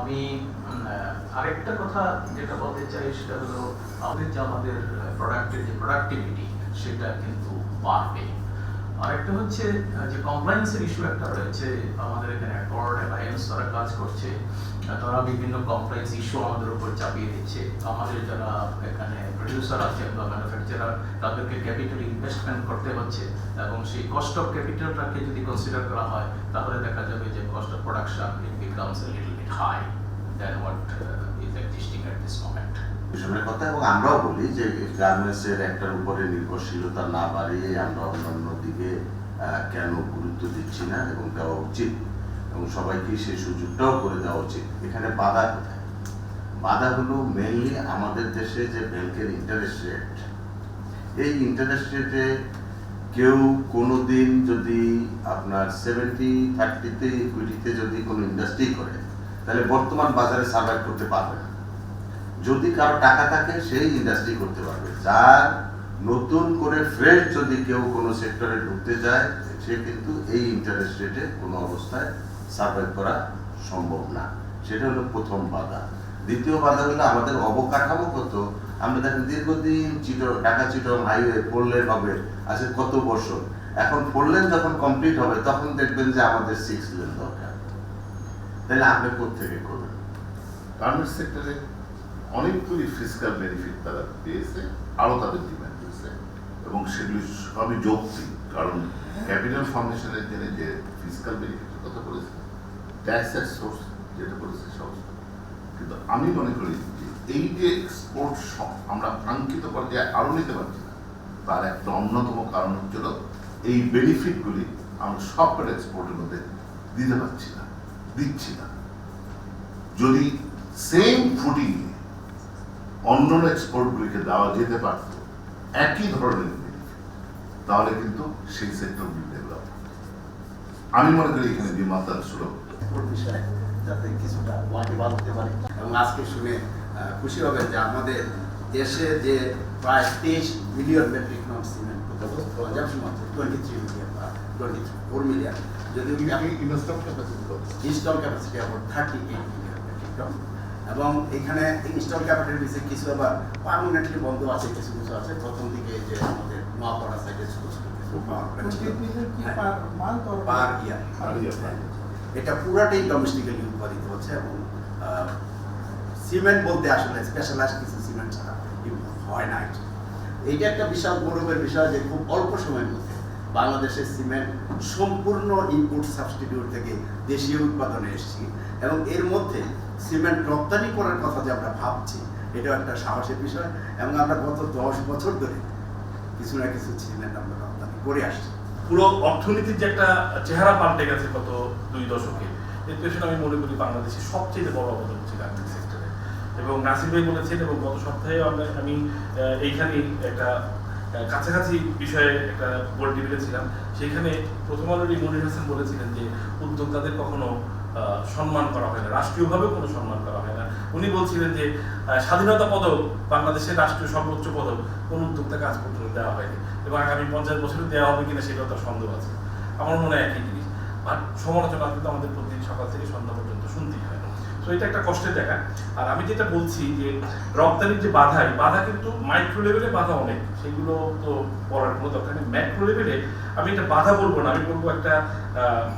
আমি আরেকটা কথা যেটা বলতে চাই সেটা হলো, আমাদের যে আমাদের প্রোডাক্টের যে প্রোডাক্টিভিটি সেটা কিন্তু বাড়বে। আরেকটা হচ্ছে যে কমপ্লায়েন্সের ইস্যু একটা রয়েছে, আমাদের এখানে অ্যাকর্ড অ্যালায়েন্স তারা কাজ করছে তারা বিভিন্ন কমপ্লায়েন্স ইস্যু আমাদের উপর চাপিয়ে দিচ্ছে। আমাদের যারা এখানে প্রডিউসার আছেন বা ম্যানুফ্যাকচারার তাদেরকে ক্যাপিটাল ইনভেস্টমেন্ট করতে হচ্ছে, এবং সেই কস্ট অফ ক্যাপিটালটাকে যদি কনসিডার করা হয়, তাহলে দেখা যাবে যে cost of production it becomes little bit high than what is existing at this moment ভীষণের কথা, এবং আমরাও বলি যে গার্মেন্টসের একটার উপরে নির্ভরশীলতা না বাড়িয়ে আমরা অন্যান্য দিকে কেন গুরুত্ব দিচ্ছি না এবং দেওয়া উচিত। এবং সবাইকে সেই সুযোগটাও করে দেওয়া উচিত। এখানে বাধা কোথায়? বাধা মেনলি আমাদের দেশে যে ব্যাংকের ইন্টারেস্ট রেট এই ইন্টারেস্ট রেটে কেউ কোনো দিন যদি আপনার সেভেন্টি থার্টিতে ইকুইটিতে যদি কোনো ইন্ডাস্ট্রি করে তাহলে বর্তমান বাজারে সার্ভাইভ করতে পারবে না। যদি কারও টাকা থাকে, সেই ইন্ডাস্ট্রি করতে পারবে। যার নতুন করে ফ্রেশ যদি কেউ কোনো সেক্টরে ঢুকতে যায়, সে কিন্তু এই ইন্টারেস্ট রেটে কোনো অবস্থায় সার্ভাইভ করা সম্ভব না। সেটা হলো প্রথম বাধা। দ্বিতীয় বাধা হলো আমাদের অবকাঠামোগত আমরা দেখেন দীর্ঘদিন চিটো ঢাকা চিটো হাইওয়ে ফোর হবে, আজকে কত বছর? এখন ফোর লেন যখন কমপ্লিট হবে, তখন দেখবেন যে আমাদের সিক্স লেন দরকার। তাহলে আপনি কোথেকে করবেন? গার্মেন্টস সেক্টরে অনেকগুলি ফিজিক্যাল বেনিফিট তারা পেয়েছে, আরও তাদের ডিমান্ড হয়েছে এবং সেগুলি সবই যৌক্তিক, কারণ ক্যাপিটাল ফাউন্ডেশনের জন্য যে ফিজিক্যাল বেনিফিটের কথা বলেছে ট্যাক্সের সোর্স যেটা বলেছে সমস্ত কিন্তু আমি মনে করি যে এই যে এক্সপোর্ট আমরা কাঙ্ক্ষিত পর্যায়ে আরও নিতে পারছি না, তার একটা অন্যতম কারণ হচ্ছিল এই বেনিফিটগুলি আমরা সবকটা এক্সপোর্টের মধ্যে দিতে পারছি না। দিচ্ছি না। যদি সেম ফুটিং অন্যান্য এক্সপোর্টগুলিকে দেওয়া যেতে পারত, একই ধরনের তাহলে কিন্তু সেই সেক্টরগুলি ডেভেলপ আমি মনে করি এখানে বিমাতার সুলভ বিষয়ে যাতে কিছুটা ওয়াকিবাদ হতে পারে। এবং আজকে শুনে খুশি হবেন যে আমাদের দেশে যে প্রায় তেইশ মিলিয়ন মেট্রিক টন সিমেন্ট হচ্ছে টোয়েন্টি থ্রি মিলিয়ন বা টোয়েন্টি ফোর মিলিয়ন যদি install capacity install capacity about thirty eight million metric ton এবং এখানে ইনস্টল ক্যাপাসিটির বিষয়ে কিছু আবার পার্মানেন্টলি বন্ধ আছে কিছু কিছু আছে। প্রথম দিকে যে আমাদের নোয়াপাড়া সাইডে ছোট এটা পুরাটাই ডোমেস্টিক্যালি উৎপাদিত হচ্ছে এবং সিমেন্ট বলতে আসলে স্পেশালাইজ কিছু সিমেন্ট ছাড়া হয় না এইটা একটা বিশাল গৌরবের বিষয় যে খুব অল্প সময়ের মধ্যে বাংলাদেশের সিমেন্ট সম্পূর্ণ ইনপুট সাবস্টিটিউট থেকে দেশীয় উৎপাদনে এসেছি এবং এর মধ্যে সিমেন্ট রপ্তানি করার কথা যে আমরা ভাবছি, এটাও একটা সাহসের বিষয় এবং আমরা গত দশ বছর ধরে কিছু না কিছু সিমেন্ট আমরা রপ্তানি করে আসছি। পুরো অর্থনীতির যে একটা চেহারা পাল্টে গেছে গত দুই দশকে, এর পেছনে আমি মনে করি বাংলাদেশের সবচেয়ে বড় অবদান হচ্ছে এবং নাসির ভাই বলেছেন এবং গত সপ্তাহে আমরা আমি আহ, এইখানেই একটা কাছাকাছি বিষয়ে একটা বোর্ড টেবিলে সেখানে প্রথম আলোর মনির হাসান বলেছিলেন যে উদ্যোক্তাদের কখনো সম্মান করা হয় না রাষ্ট্রীয়ভাবে কোনো সম্মান করা হয় না। উনি বলছিলেন যে স্বাধীনতা পদক বাংলাদেশের রাষ্ট্রীয় সর্বোচ্চ পদক কোন উদ্যোক্তাকে আজ পর্যন্ত দেওয়া হয়নি এবং আগামী পঞ্চাশ বছরে দেওয়া হবে কিনা সেটাও তার সন্দেহ আছে। আমার মনে হয় একই জিনিস। আর সমালোচনা কিন্তু আমাদের প্রতিদিন সকাল থেকে সন্ধ্যা পর্যন্ত শুনতেই হয় তো এটা একটা কষ্টের দেখা। আর আমি যেটা বলছি যে রপ্তানির যে বাধা, এই বাধা কিন্তু মাইক্রো লেভেলে বাধা অনেক। সেগুলো তো বলার কোনো দরকার নেই। ম্যাক্রো লেভেলে আমি এটা বাধা বলব না, আমি বলব একটা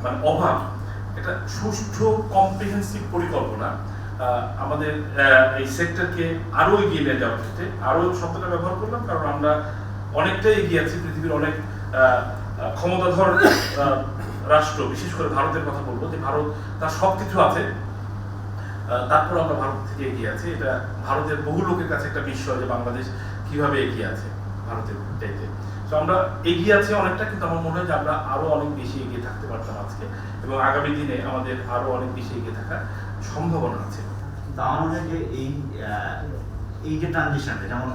মানে অভাব। একটা সুষ্ঠু কম্প্রিহেন্সিভ পরিকল্পনা। আমাদের এই সেক্টরকে আরও এগিয়ে নিয়ে যাওয়ার ক্ষেত্রে। আরও শব্দটা ব্যবহার করলাম কারণ আমরা অনেকটাই এগিয়ে আছি পৃথিবীর অনেক ক্ষমতাধর রাষ্ট্র। বিশেষ করে ভারতের কথা বলব যে ভারত তার সব কিছু আছে। তারপর আমরা ভারত থেকে এগিয়ে আছি। এটা ভারতের বহু লোকের কাছে একটা বিস্ময় যে বাংলাদেশ কীভাবে এগিয়ে আছে ভারতের চাইতে। তো আমরা এগিয়ে আছি অনেকটা, কিন্তু আমার মনে হয় যে আমরা আরও অনেক বেশি এগিয়ে থাকতে পারতাম আজকে। এবং আগামী দিনে আমাদের আরও অনেক বেশি এগিয়ে থাকার সম্ভাবনা আছে। আমার মনে হয় যে এই এই যে ট্রানজিশনটা যেমন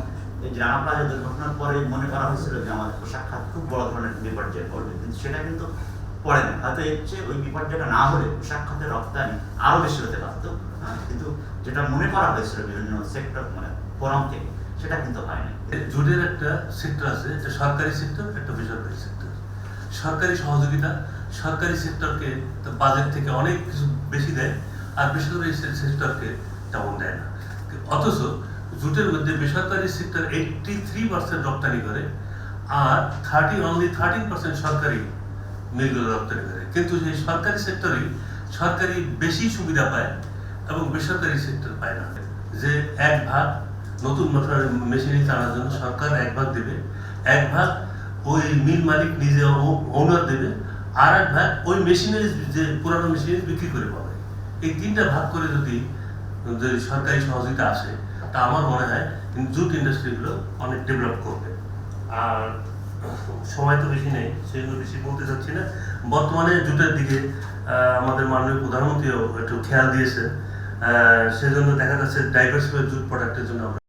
রানা প্লাজা দুর্ঘটনার পরে মনে করা হয়েছিল যে আমাদের পোশাক খাত খুব বড় ধরনের বিপর্যয় পড়বে কিন্তু সেটা কিন্তু পড়ে না। হয়তো এর চেয়ে ওই বিপর্যয়টা না হলে পোশাক খাতের রপ্তানি আরও বেশি হতে কিন্তু যেটা মনে করা হয়েছিল বিভিন্ন সেক্টর মানে ফোরাম থেকে সেটা কিন্তু হয়নি। জুটের একটা সেক্টর আছে একটা সরকারি সেক্টর একটা বেসরকারি সেক্টর সরকারি সহযোগিতা, সরকারি সেক্টরকে বাজেট থেকে অনেক কিছু বেশি দেয়, আর বেসরকারি সেক্টরকে তেমন দেয় না। অথচ জুটের মধ্যে বেসরকারি সেক্টর এইটটি থ্রি পার্সেন্ট রপ্তানি করে, আর থার্টি অনলি থার্টিন পার্সেন্ট সরকারি মিলগুলো রপ্তানি করে। কিন্তু সেই সরকারি সেক্টরই সরকারি বেশি সুবিধা পায় এবং বেসরকারি সেক্টর পায় না। যে এক ভাগ নতুন মোটর মেশিনারি চালানোর জন্য সরকার এক ভাগ দেবে, এক ভাগ ওই মিল মালিক নিজে ওনার দেবে, আর এক ভাগ ওই মেশিনারি যে পুরানো মেশিনারি বিক্রি করে পাবে। এই তিনটা ভাগ করে যদি যদি সরকারি সহযোগিতা আসে, তা আমার মনে হয় জুট ইন্ডাস্ট্রিগুলো অনেক ডেভেলপ করবে। আর সময় তো বেশি নেই সেই জন্য বেশি বলতে চাচ্ছি না। বর্তমানে জুটের দিকে আমাদের মাননীয় প্রধানমন্ত্রীও একটু খেয়াল দিয়েছে সেজন্য দেখা যাচ্ছে ডাইভার্স জুট প্রোডাক্টের জন্য আমরা